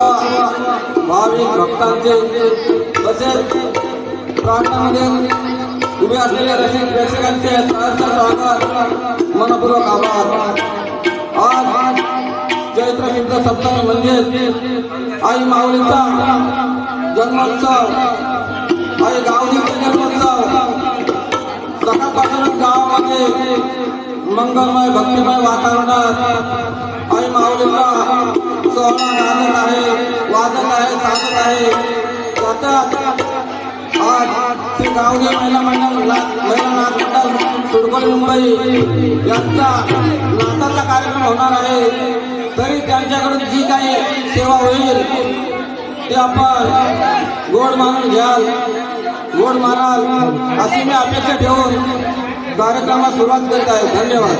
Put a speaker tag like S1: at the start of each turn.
S1: भाविक भक्तांचे तसेच प्रार्थनामध्ये उभे असलेल्या रसिक प्रेक्षकांचे सहसा स्वागत मनपूर्वक आभार. आज चैत्र शुद्ध सप्तमी म्हणजे आई माऊलीचा जन्मोत्सव आई गावजीचा जन्मोत्सव. सकाळपासूनच गावामध्ये मंगलमय भक्तिमय वातावरणात आई माऊलीला सोहळा नाचत आहे वादन आहे साधन आहे. आता आज श्री गावडे महिला मंडळ महिला नाथ मंडळ सुडकोली मुंबई यांचा नाताचा कार्यक्रम होणार आहे. तरी त्यांच्याकडून जी काही सेवा होईल ते आपण गोड मानून घ्याल. गोड माराल अशी मी अपेक्षा ठेवून कार्यक्रमाला सुरुवात करीत आहे. धन्यवाद.